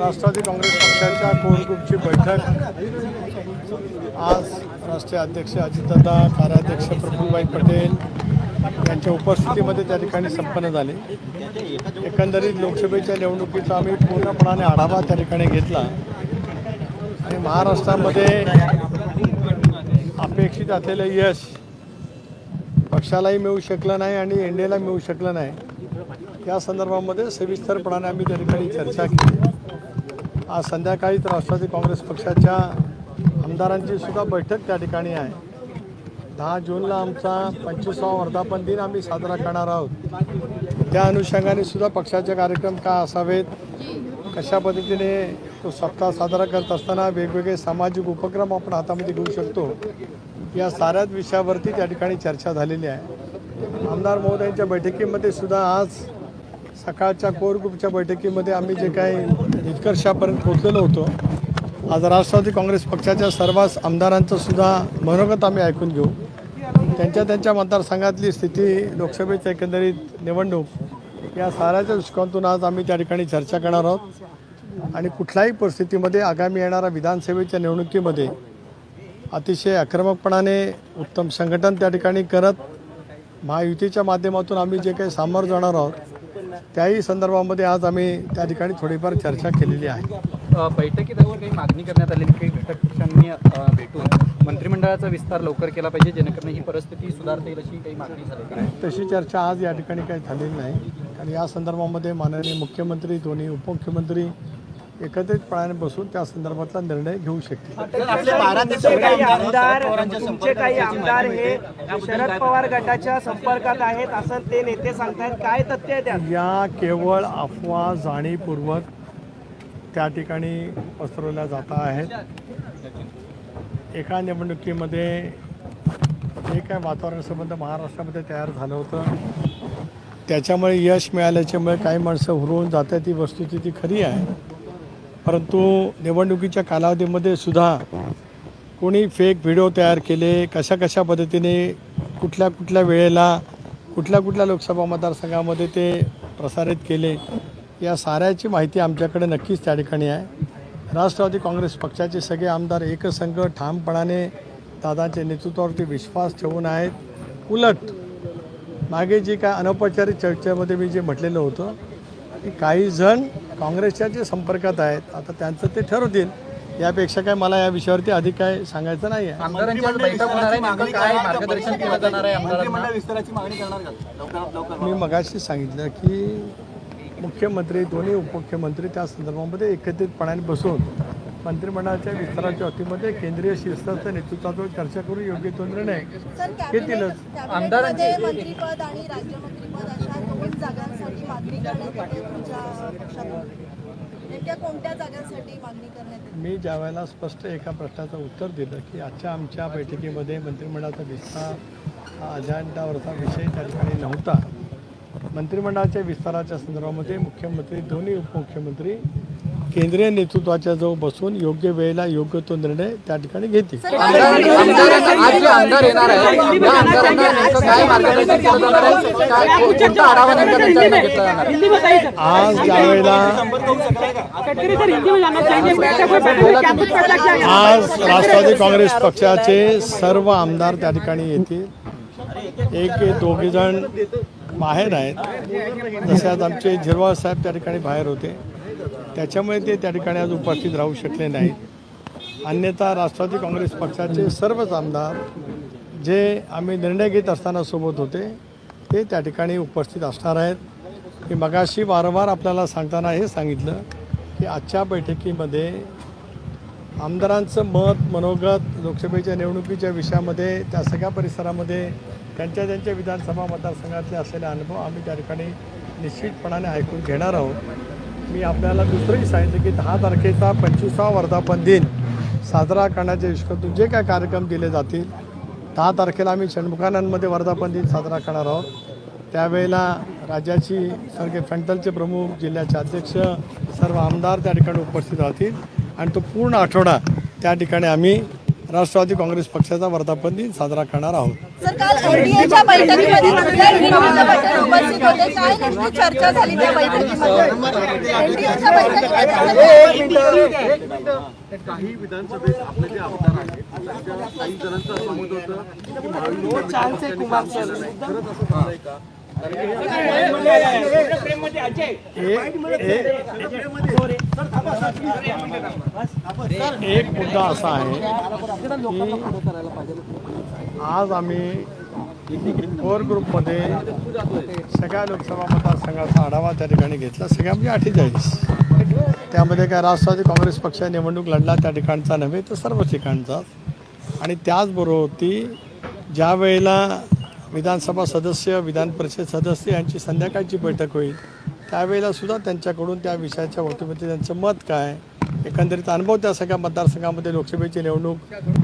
राष्ट्रवादी काँग्रेस पक्षाच्या कोर ग्रुपची बैठक. आज राष्ट्रीय अध्यक्ष अजितदादा कार्याध्यक्ष प्रफुल्लभाई पटेल यांच्या उपस्थितीमध्ये त्या ठिकाणी संपन्न झाली. एकंदरीत लोकसभेच्या निवडणुकीचा आम्ही पूर्णपणाने आढावा त्या ठिकाणी घेतला. आणि महाराष्ट्रामध्ये अपेक्षित असलेलं यश पक्षालाही मिळू शकलं नाही आणि एन मिळू शकलं नाही. या संदर्भामध्ये सविस्तरपणाने आम्ही त्या ठिकाणी चर्चा केली. आज संध्याकाळीच राष्ट्रवादी काँग्रेस पक्षाच्या आमदारांची सुद्धा बैठक त्या ठिकाणी आहे. दहा जूनला आमचा पंचवीसावा वर्धापन दिन आम्ही साजरा करणार आहोत. त्या अनुषंगाने सुद्धा पक्षाचे कार्यक्रम का असावेत? कशा पद्धतीने तो सप्ताह साजरा करत असताना वेगवेगळे सामाजिक उपक्रम आपण हातामध्ये घेऊ शकतो? या साऱ्याच विषयावरती त्या ठिकाणी चर्चा झालेली आहे. आमदार महोदयांच्या बैठकीमध्ये सुद्धा आज सकाळच्या कोर ग्रुपच्या बैठकीमध्ये आम्ही जे काही निष्कर्षापर्यंत पोचलेलो होतो आज राष्ट्रवादी काँग्रेस पक्षाच्या सर्वच आमदारांचं सुद्धा मनोगत आम्ही ऐकून घेऊ. त्यांच्या त्यांच्या मतदारसंघातली स्थिती लोकसभेच्या एकंदरीत निवडणूक या साऱ्याच्या दृष्टिकोनातून आज आम्ही त्या ठिकाणी चर्चा करणार आहोत. आणि कुठल्याही परिस्थितीमध्ये आगामी येणाऱ्या विधानसभेच्या निवडणुकीमध्ये अतिशय आक्रमकपणाने उत्तम संघटन त्या ठिकाणी करत महायुतीच्या माध्यमातून आम्ही जे काही सामोरं जाणार आहोत त्याही संदर्भामध्ये आज आम्ही त्या ठिकाणी थोडीफार चर्चा केलेली आहे. बैठकीत अशी काही मागणी करण्यात आलेली काही घटक पक्षांनी भेटून. मंत्रिमंडळाचा विस्तार लवकर केला पाहिजे जेणेकरून ही परिस्थिती सुधारता येईल अशी काही मागणी झाली. तशी चर्चा आज या ठिकाणी काही झालेली नाही. कारण या संदर्भामध्ये माननीय मुख्यमंत्री दोन्ही उपमुख्यमंत्री एकत्रितपणाने बसून त्या संदर्भातला निर्णय घेऊ शकतील. तुमचे काही आमदार हे शरद पवार गटाच्या संपर्कात आहेत असं ते नेते सांगतायत. काय तथ्य या केवळ अफवा जाणीवपूर्वक त्या ठिकाणी पसरवल्या जात आहेत. एका निवडणुकीमध्ये जे काय वातावरण संबंध महाराष्ट्रामध्ये तयार झालं होतं त्याच्यामुळे यश मिळाल्याच्यामुळे काही माणसं हुरवून जातात ही वस्तुस्थिती खरी आहे. परंतु निवडणुकीच्या कालावधीमध्ये सुद्धा कोणी फेक व्हिडिओ तयार केले कशा कशा पद्धतीने कुठल्या कुठल्या वेळेला कुठल्या कुठल्या लोकसभा मतदारसंघामध्ये ते प्रसारित केले या साऱ्याची माहिती आमच्याकडे नक्कीच त्या ठिकाणी आहे. राष्ट्रवादी काँग्रेस पक्षाचे सगळे आमदार एकसंघ ठामपणाने दादाच्या नेतृत्वावरती विश्वास ठेवून आहेत. उलट मागे जी काय अनौपचारिक चर्चेमध्ये मी जे म्हटलेलं होतं की काही जण काँग्रेसच्या जे संपर्कात आहेत आता त्यांचं ते ठरवतील. यापेक्षा काय मला या विषयावरती अधिक काय सांगायचं नाही आहे. आमदारांची आज बैठक होणार आहे नेमकं काय मार्गदर्शन केलं जाणार आहे आमदारांना? मी मगाशी सांगितलं की मुख्यमंत्री दोन्ही उपमुख्यमंत्री त्या संदर्भामध्ये एकत्रितपणाने बसून मंत्रिमंडळाच्या विस्ताराच्या वतीमध्ये केंद्रीय शिरसाच्या नेतृत्वावर चर्चा करून योग्य तो निर्णय घेतीलच. कॅबिनेटमध्ये जागांसाठी मागणी करण्यात येते तुमच्या पक्षातून. नेमक्या कोणत्या जागांसाठी मागणी करण्यात येते मी ज्यावेळेला स्पष्ट एका प्रश्नाचं उत्तर दिलं की आजच्या आमच्या बैठकीमध्ये मंत्रिमंडळाचा विस्तार हा अजेंडावरचा विषय त्या ठिकाणी नव्हता. मंत्रिमंडळाच्या विस्ताराच्या संदर्भामध्ये मुख्यमंत्री दोन्ही उपमुख्यमंत्री केंद्रीय नेतृत्वाच्या जवळ बसून योग्य वेळेला योग्य तो निर्णय त्या ठिकाणी घेतील आज जे आमदार येणार आहे त्या आमदारांना नेमकं काय मार्गदर्शन केलं जाणार आहे काय कोणता आढावा नेमका त्यांच्याकडनं घेतला जाणार आहे? आज ज्यावेळेला आज राष्ट्रवादी काँग्रेस पक्षाचे सर्व आमदार त्या ठिकाणी येतील एक दोघे जण बाहेर आहेत जसे आज आमचे झिरवाळ साहेब त्या ठिकाणी बाहेर होते त्याच्यामुळे ते त्या ठिकाणी आज उपस्थित राहू शकले नाहीत. अन्यथा राष्ट्रवादी काँग्रेस पक्षाचे सर्वच आमदार जे आम्ही निर्णय घेत असताना सोबत होते ते त्या ठिकाणी उपस्थित असणार आहेत. मी मगाशी वारंवार आपल्याला सांगताना हे सांगितलं की आजच्या बैठकीमध्ये आमदारांचं मत मनोगत लोकसभेच्या निवडणुकीच्या विषयामध्ये त्या सगळ्या परिसरामध्ये त्यांच्या त्यांच्या विधानसभा मतदारसंघातले असलेले अनुभव आम्ही त्या ठिकाणी निश्चितपणाने ऐकून घेणार आहोत. मी आपल्याला दुसरंही सांगितलं की दहा तारखेचा पंचवीसावा वर्धापन दिन साजरा करण्याच्या दृष्टीतून जे काय कार्यक्रम दिले जातील दहा तारखेला आम्ही षण्मुखानंदमध्ये वर्धापन दिन साजरा करणार आहोत. त्यावेळेला राज्याची सारखे फ्रंटलचे प्रमुख जिल्ह्याचे अध्यक्ष सर्व आमदार त्या ठिकाणी उपस्थित राहतील. आणि तो पूर्ण आठवडा त्या ठिकाणी आम्ही राष्ट्रवादी काँग्रेस पक्षाचा वर्धापन दिन साजरा करणार आहोत. काही विधानसभेत आपले जे आमदार आहेत त्यांच्या काही जणांचं असं होतं की महाविकास नाही. खरंच असं झालंय का? एक मुद्दा असा आहे आज आम्ही कोर ग्रुपमध्ये सगळ्या लोकसभा मतदारसंघाचा आढावा त्या ठिकाणी घेतला. सगळ्या म्हणजे अठ्ठेचाळीस. त्यामध्ये काय राष्ट्रवादी काँग्रेस पक्ष निवडणूक लढला त्या ठिकाणचा नव्हे तर सर्व ठिकाणचा आणि त्याचबरोबर ती ज्या वेळेला विधानसभा सदस्य विधान परिषद सदस्य यांची संध्याकाळची बैठक होईल. त्यावेळेला सुद्धा त्यांच्याकडून त्या विषयाच्या बाबतीमध्ये त्यांचं मत काय एकंदरीत अनुभव त्या सगळ्या मतदारसंघामध्ये लोकसभेची निवडणूक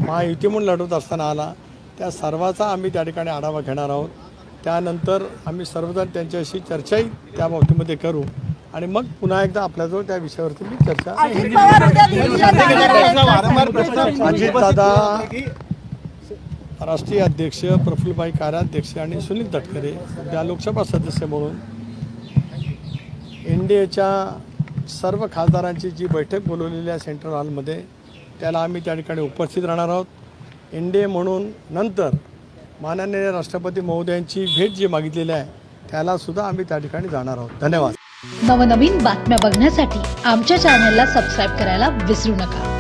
महायुती म्हणून लढवत असताना आला. त्या सर्वाचा आम्ही त्या ठिकाणी आढावा घेणार आहोत. त्यानंतर आम्ही सर्वजण त्यांच्याशी चर्चाही त्या बाबतीमध्ये करू. आणि मग पुन्हा एकदा आपल्याजवळ त्या विषयावरती मी चर्चा अजित पवार उद्या दिल्लीला जाणार आहेत. अजितदादा राष्ट्रीय अध्यक्ष प्रफुल्लभाई कार्याध्यक्ष आणि सुनील तटकरे त्या लोकसभा सदस्य म्हणून एन डी एच्या सर्व खासदारांची जी बैठक बोलवलेली आहे सेंट्रल हॉलमध्ये त्याला आम्ही त्या ठिकाणी उपस्थित राहणार आहोत. एन डी ए म्हणून नंतर माननीय राष्ट्रपती महोदयांची भेट जी मागितलेली आहे त्यालासुद्धा आम्ही त्या ठिकाणी जाणार आहोत. धन्यवाद. नवनवीन बातम्या बघण्यासाठी आमच्या चॅनलला सबस्क्राईब करायला विसरू नका.